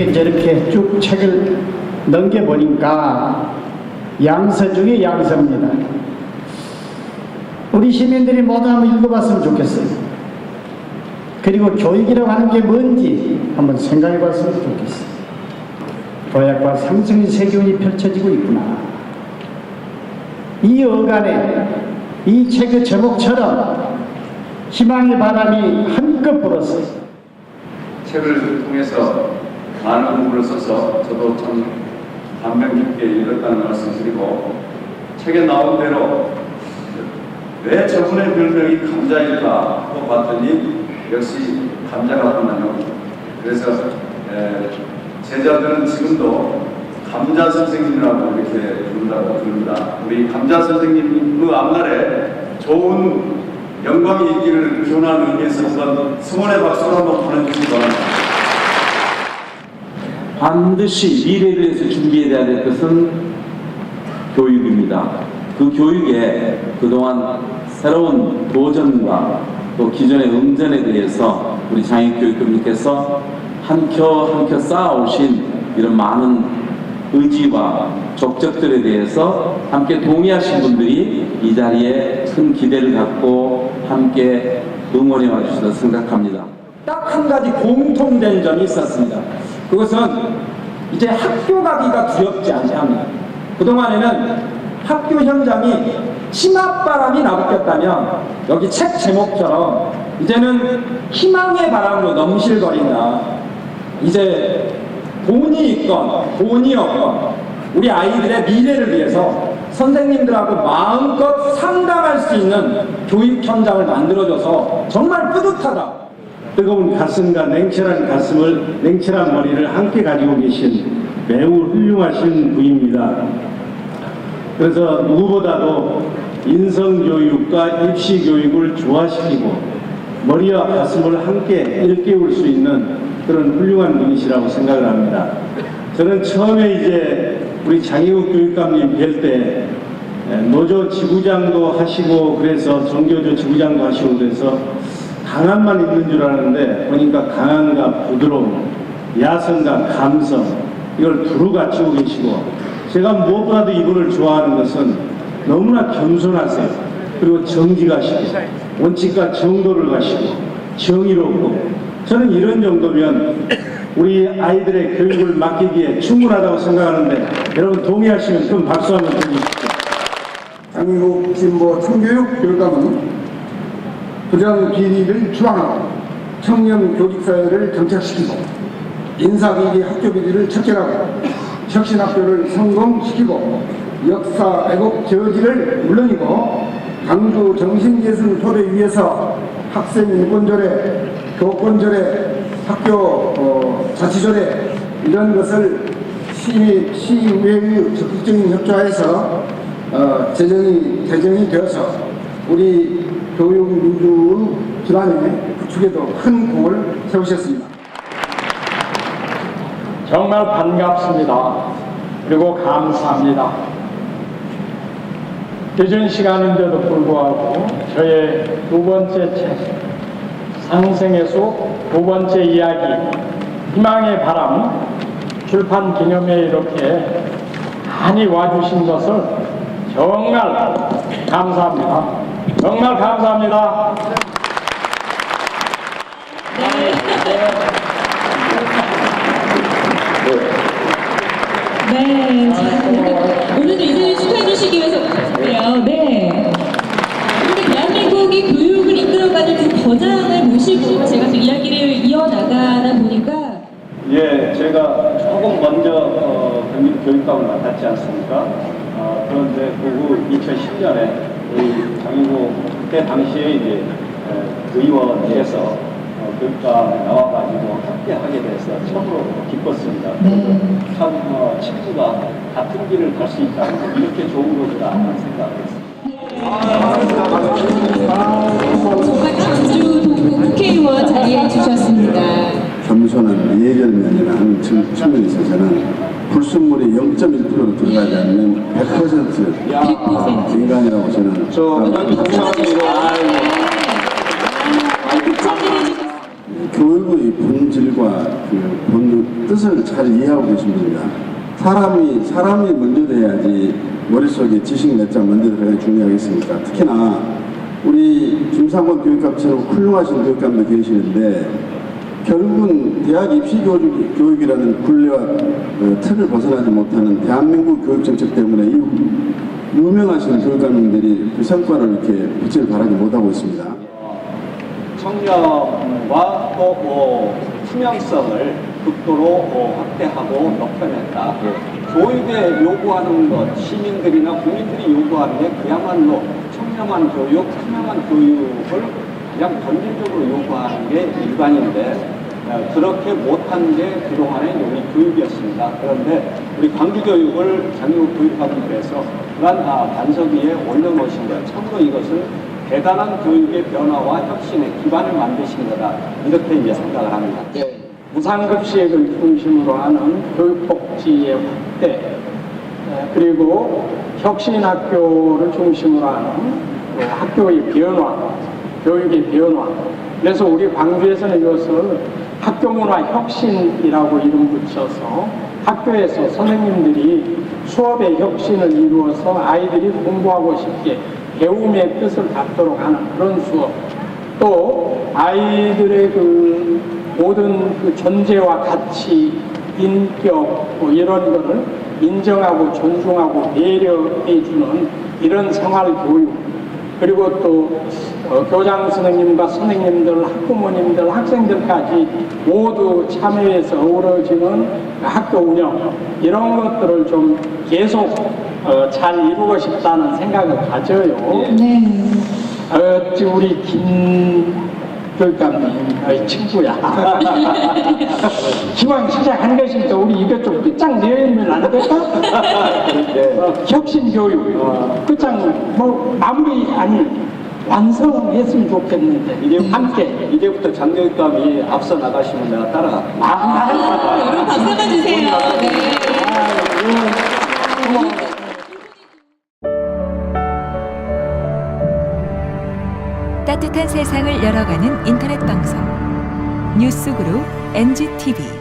이렇게 저렇게 쭉 책을 넘겨보니까 양서 중에 양서입니다. 우리 시민들이 모두 한번 읽어봤으면 좋겠어요. 그리고 교육이라고 하는 게 뭔지 한번 생각해 봤으면 좋겠어요. 도약과 상승의 세계운이 펼쳐지고 있구나. 이 어간에 이 책의 제목처럼 희망의 바람이 한껏 불었어요. 책을 통해서 많은 공부를 써서 저도 참 감명 깊게 읽었다는 말씀 드리고 책에 나온 대로 왜 저분의 별명이 감자일까 하고 봤더니 역시 감자 같구만요. 그래서 에, 제자들은 지금도 감자 선생님이라고 이렇게 부른다고 부릅니다. 우리 감자 선생님 그 앞날에 좋은 영광이 있기를 기원하는 의미에서 한번 승원의 박수를 한번 보내주시기 바랍니다. 반드시 미래를 위해서 준비해야 될 것은 교육입니다. 그 교육에 그동안 새로운 도전과 또 기존의 응전에 대해서 우리 장애교육교님께서 한 켜 한 켜 쌓아오신 이런 많은 의지와 족적들에 대해서 함께 동의하신 분들이 이 자리에 큰 기대를 갖고 함께 응원해 와 주시다 생각합니다. 딱 한 가지 공통된 점이 있었습니다. 그것은 이제 학교 가기가 두렵지 않습니다. 그동안에는 학교 현장이 치맛바람이 나붙었다면 여기 책 제목처럼 이제는 희망의 바람으로 넘실거린다. 이제 돈이 있건 돈이 없건 우리 아이들의 미래를 위해서 선생님들하고 마음껏 상담할 수 있는 교육 현장을 만들어줘서 정말 뿌듯하다. 뜨거운 가슴과 냉철한 가슴을 냉철한 머리를 함께 가지고 계신 매우 훌륭하신 분입니다. 그래서 누구보다도 인성 교육과 입시 교육을 조화시키고 머리와 가슴을 함께 일깨울 수 있는 그런 훌륭한 분이시라고 생각을 합니다. 저는 처음에 이제 우리 장희욱 교육감님 뵐 때 노조 지부장도 하시고 그래서 정교조 지부장도 하시고 그래서 강함만 있는 줄 알았는데 보니까 강함과 부드러움, 야성과 감성 이걸 두루 갖추고 계시고 제가 무엇보다도 이분을 좋아하는 것은 너무나 겸손하세요. 그리고 정직하시고 원칙과 정도를 가시고 정의롭고 저는 이런 정도면 우리 아이들의 교육을 맡기기에 충분하다고 생각하는데 여러분 동의하시면 큰 박수 한번 드리십시오. 장국 진보 청교육 교육감은 부정 비리를 주방하고 청년 교직 사회를 정착시키고 인사 비리 학교 비리를 척결하고 혁신학교를 성공시키고 역사 왜곡 저지를 물론이고 강주 정신예술 토를 위해서 학생 인권조례, 교권조례, 학교 어, 자치조례 이런 것을 시, 시의회의 적극적인 협조하에서 어, 제정이, 제정이 되어서 우리 교육민주의 기반의 구축에도 큰 공을 세우셨습니다. 정말 반갑습니다. 그리고 감사합니다. 늦은 시간인데도 불구하고 저의 두 번째 책, 상생의 숲두 번째 이야기, 희망의 바람 출판 기념회에 이렇게 많이 와주신 것을 정말 감사합니다. 정말 감사합니다. 네, 자, 오늘도 인사를 축하해 주시기 위해서 그래요. 네. 이렇게 대한민국이 교육을 이끌어가는 그 거장을 모시고 제가 또 이야기를 이어나가다 보니까 예, 제가 조금 먼저 어, 교육감을 맡았지 않습니까? 어, 그런데 그 후 2010년에 우리 장인구 그때 당시에 이제 에, 의원에서 어, 교육감에 나와가지고 함께 하게 돼서 참으로 기뻤습니다. 그래서 참 어, 친구가 같은 길을 갈 수 있다는 게 이렇게 좋은 거구나 하는 생각을 했습니다. 정말 강주 동구 국회의원 자리해 주셨습니다. 겸손한 예결면이라는 측- 측면에 있어서는 불순물이 0.1%로 들어가지 않는 100% 야. 아, 인간이라고 저는 저감사합니다 네, 교육의 본질과 그 본 뜻을 잘 이해하고 계십니다. 사람이 사람이 먼저 돼야지 머릿속에 지식 몇 장 먼저 들어가야 중요하겠습니까? 특히나 우리 김상권 교육감처럼 훌륭하신 교육감도 계시는데 결국은 대학 입시 교육, 교육이라는 굴레와 어, 틀을 벗어나지 못하는 대한민국 교육 정책 때문에 이 유명하신 교육감님들이 그 성과를 이렇게 빛을 발하지 못하고 있습니다. 청렴과 또 어, 투명성을 극도로 어, 확대하고 높여냈다. 교육에 요구하는 것, 시민들이나 국민들이 요구하는 게 그야말로 청렴한 교육, 투명한 교육을 그냥 본질적으로 요구하는 게 일반인데 어, 그렇게 못한 게 그동안의 우리 교육이었습니다. 그런데 우리 광주교육을 장애국 교육감님께서 그러한 아, 반석 위에 올려놓으신 것, 참으로 이것은 대단한 교육의 변화와 혁신의 기반을 만드신 거다. 이렇게 이제 생각을 합니다. 무상급식을 중심으로 하는 교육복지의 확대, 에, 그리고 혁신학교를 중심으로 하는 그 학교의 변화, 교육의 변화. 그래서 우리 광주에서는 이것을 학교 문화 혁신이라고 이름 붙여서 학교에서 선생님들이 수업의 혁신을 이루어서 아이들이 공부하고 싶게 배움의 뜻을 갖도록 하는 그런 수업. 또 아이들의 그 모든 그 존재와 가치, 인격 뭐 이런 거를 인정하고 존중하고 배려해주는 이런 생활 교육 그리고 또 어, 교장 선생님과 선생님들, 학부모님들, 학생들까지 모두 참여해서 어우러지는 학교 운영 이런 것들을 좀 계속 어, 잘 이루고 싶다는 생각을 가져요. 네. 어찌 우리 김 교육감님의 친구야. 기왕 시작한 것이니까 우리 이것 좀 끝장 내면 안 될까? 어, 혁신 교육. 끝장 뭐 마무리 아니 완성했으면 좋겠는데 이제 함께. 이제부터 장교육감이 앞서 나가시면 내가 따라가. 아, 여러분 박수 한번 주세요. 네. 따뜻한 세상을 열어가는 인터넷 방송 뉴스그룹 NGTV